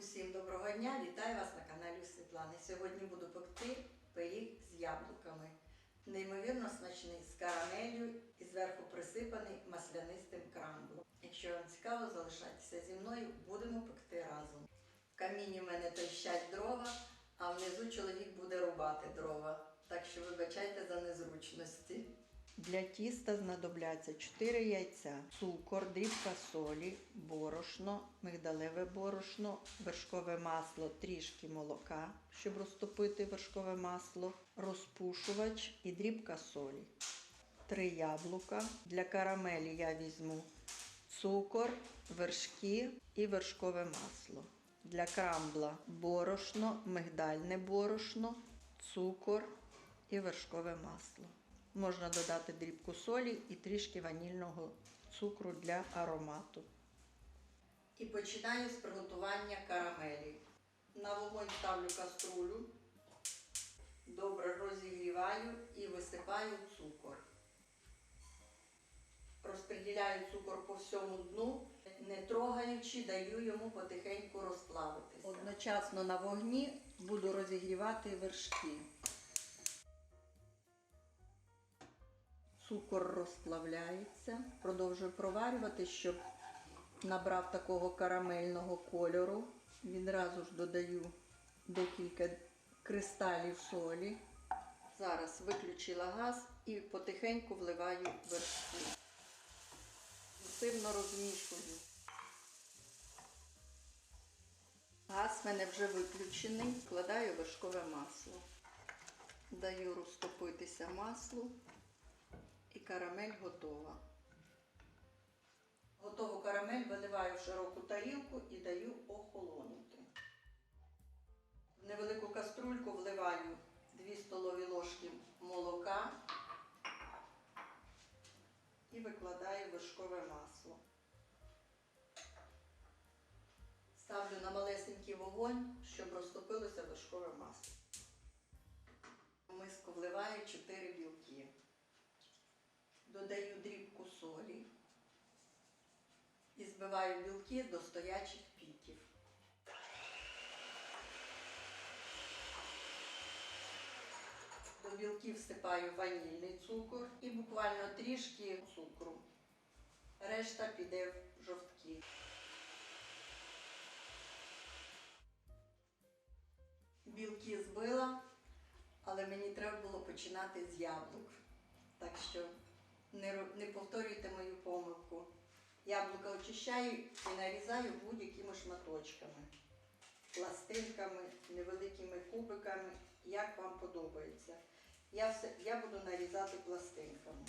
Усім доброго дня! Вітаю вас на каналі Світлани. Сьогодні буду пекти пиріг з яблуками. Неймовірно смачний з карамелью і зверху присипаний маслянистим крамблом. Якщо вам цікаво, залишайтеся зі мною, будемо пекти разом. В каміні в мене тріщать дрова, а внизу чоловік буде рубати дрова. Так що вибачайте за незручності. Для тіста знадобляться 4 яйця, цукор, дрібка солі, борошно, мигдалеве борошно, вершкове масло, трішки молока, щоб розтопити вершкове масло, розпушувач і дрібка солі. Три яблука. Для карамелі я візьму цукор, вершки і вершкове масло. Для крамбла борошно, мигдальне борошно, цукор і вершкове масло. Можна додати дрібку солі і трішки ванільного цукру для аромату. І починаю з приготування карамелі. На вогонь ставлю каструлю, добре розігріваю і висипаю цукор. Розподіляю цукор по всьому дну, не трогаючи, даю йому потихеньку розплавитися. Одночасно на вогні буду розігрівати вершки. Цукор розплавляється, продовжую проварювати, щоб набрав такого карамельного кольору. Відразу ж додаю декілька кристалів солі. Зараз виключила газ і потихеньку вливаю вершки. Сильно розмішую. Газ в мене вже виключений, вкладаю вершкове масло. Даю розтопитися маслу і карамель готова. Готову карамель виливаю в широку тарілку і даю охолонути. В невелику каструльку вливаю 2 столові ложки молока і викладаю вершкове масло. Ставлю на малесенький вогонь, щоб розтопилося вершкове масло. В миску вливаю 4 білки. Додаю дрібку солі і збиваю білки до стоячих піків. До білків всипаю ванільний цукор і буквально трішки цукру. Решта піде в жовтки. Білки збила, але мені треба було починати з яблук. Так що не, не повторюйте мою помилку. Яблука очищаю і нарізаю будь-якими шматочками, пластинками, невеликими кубиками, як вам подобається. Я, все, я буду нарізати пластинками.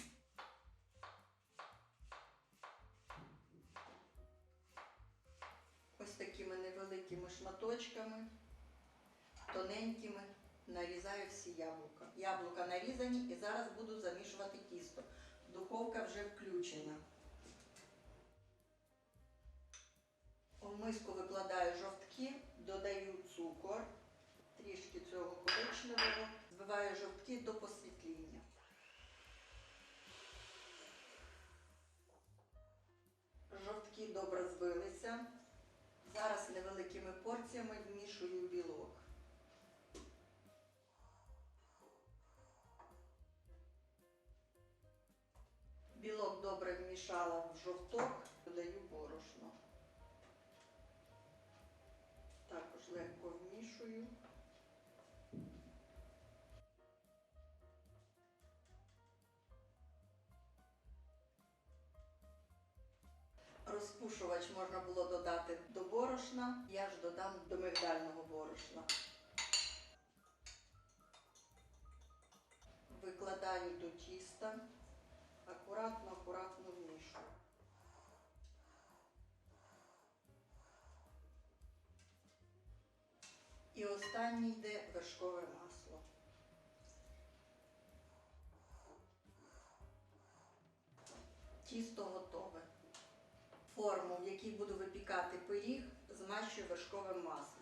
Ось такими невеликими шматочками, тоненькими нарізаю всі яблука. Яблука нарізані і зараз буду замішувати тісто. Духовка вже включена. У миску викладаю жовтки, додаю цукор, трішки цього коричневого, збиваю жовтки до посвітління. Жовтки добре збилися. Зараз невеликими порціями вмішую білок. Добре вмішала в жовток, додаю борошно. Також легко вмішую. Розпушувач можна було додати до борошна, я ж додам до мигдального борошна. Викладаю до тіста, акуратно, акуратно вмішую. І останній йде вершкове масло. Тісто готове. Форму, в якій буду випікати пиріг, змащую вершковим маслом.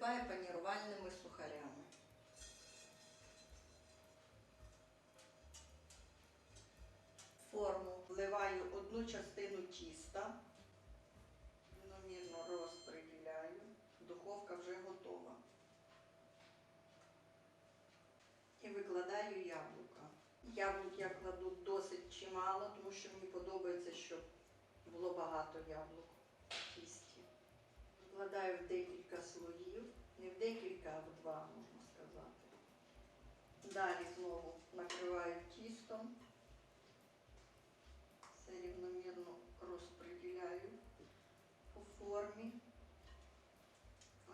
І панірувальними сухарями. форму вливаю одну частину тіста, рівномірно розподіляю. Духовка вже готова. І викладаю яблука. Яблук я кладу досить чимало, тому що мені подобається, щоб було багато яблук. Викладаю в декілька слоїв, не в декілька, а в два, можна сказати. Далі знову накриваю тістом. Все рівномірно розподіляю по формі.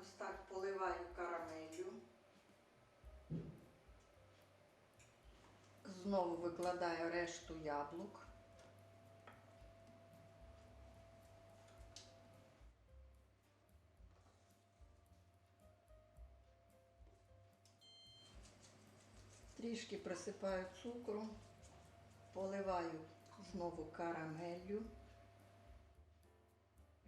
Ось так поливаю карамелью. Знову викладаю решту яблук. Трішки присипаю цукру, поливаю знову карамеллю.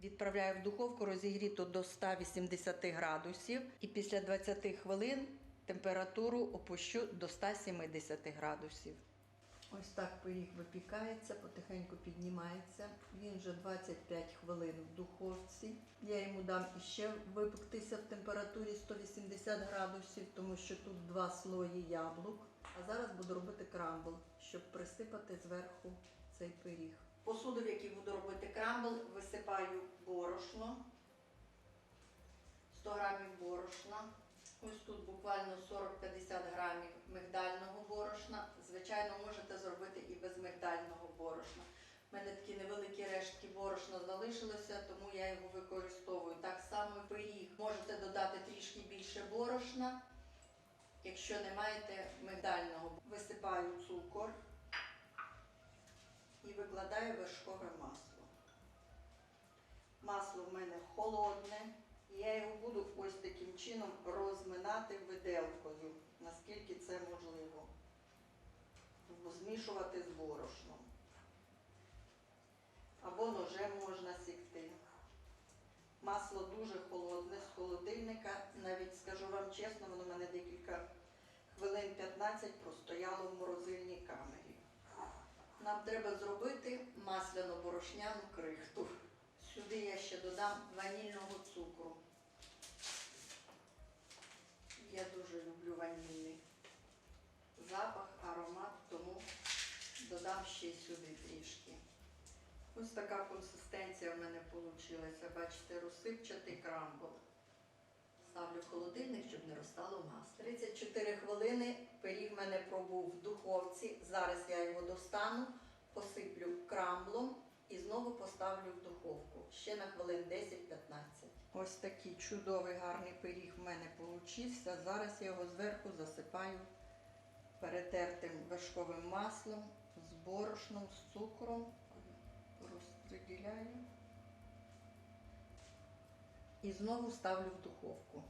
Відправляю в духовку розігріту до 180 градусів і після 20 хвилин температуру опущу до 170 градусів. Ось так пиріг випікається, потихеньку піднімається. Він вже 25 хвилин в духовці. Я йому дам іще випектися в температурі 180 градусів, тому що тут два слої яблук. А зараз буду робити крамбл, щоб присипати зверху цей пиріг. Посуду, в якій буду робити крамбл, висипаю борошно. 100 грамів борошна. Ось тут буквально 40-50 грамів мигдального борошна. Звичайно, можете зробити і без мигдального борошна. У мене такі невеликі рештки борошна залишилося, тому я його використовую. Так само пиріг. Можете додати трішки більше борошна, якщо не маєте мигдального. Висипаю цукор і викладаю вершкове масло. Масло в мене холодне. Я його буду ось таким чином розминати виделкою, наскільки це можливо. Змішувати з борошном. Або ножем можна сікти. Масло дуже холодне з холодильника. Навіть скажу вам чесно, воно в мене декілька хвилин 15 простояло в морозильній камері. Нам треба зробити масляно-борошняну крихту. Сюди я ще додам ванільного цукру. Я дуже люблю ванільний запах, аромат, тому додам ще сюди трішки. Ось така консистенція в мене вийшла. Бачите, розсипчатий крамбл. Ставлю в холодильник, щоб не розтало масло. 34 хвилини пиріг в мене пробув в духовці. Зараз я його достану, посиплю крамблом і знову поставлю в духовку. Ще на хвилин 10-15. Ось такий чудовий гарний пиріг в мене получився. Зараз я його зверху засипаю перетертим вершковим маслом, з борошном, з цукром. Розподіляю. І знову ставлю в духовку.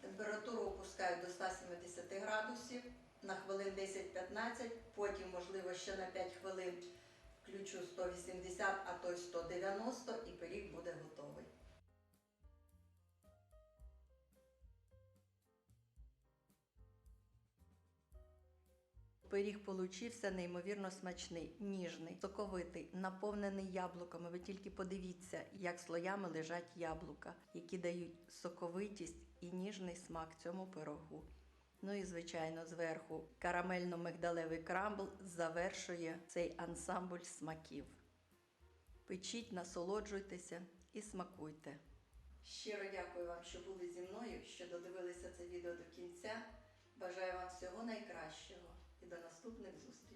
Температуру опускаю до 170 градусів на хвилин 10-15, потім, можливо, ще на 5 хвилин включу 180, а то й 190 і пиріг буде готовий. Пиріг получився неймовірно смачний, ніжний, соковитий, наповнений яблуками. Ви тільки подивіться, як слоями лежать яблука, які дають соковитість і ніжний смак цьому пирогу. Ну і звичайно, зверху карамельно-мигдалевий крамбл завершує цей ансамбль смаків. Печіть, насолоджуйтеся і смакуйте. Щиро дякую вам, що були зі мною, що додивилися це відео до кінця. Бажаю вам всього найкращого і до наступних зустрічей.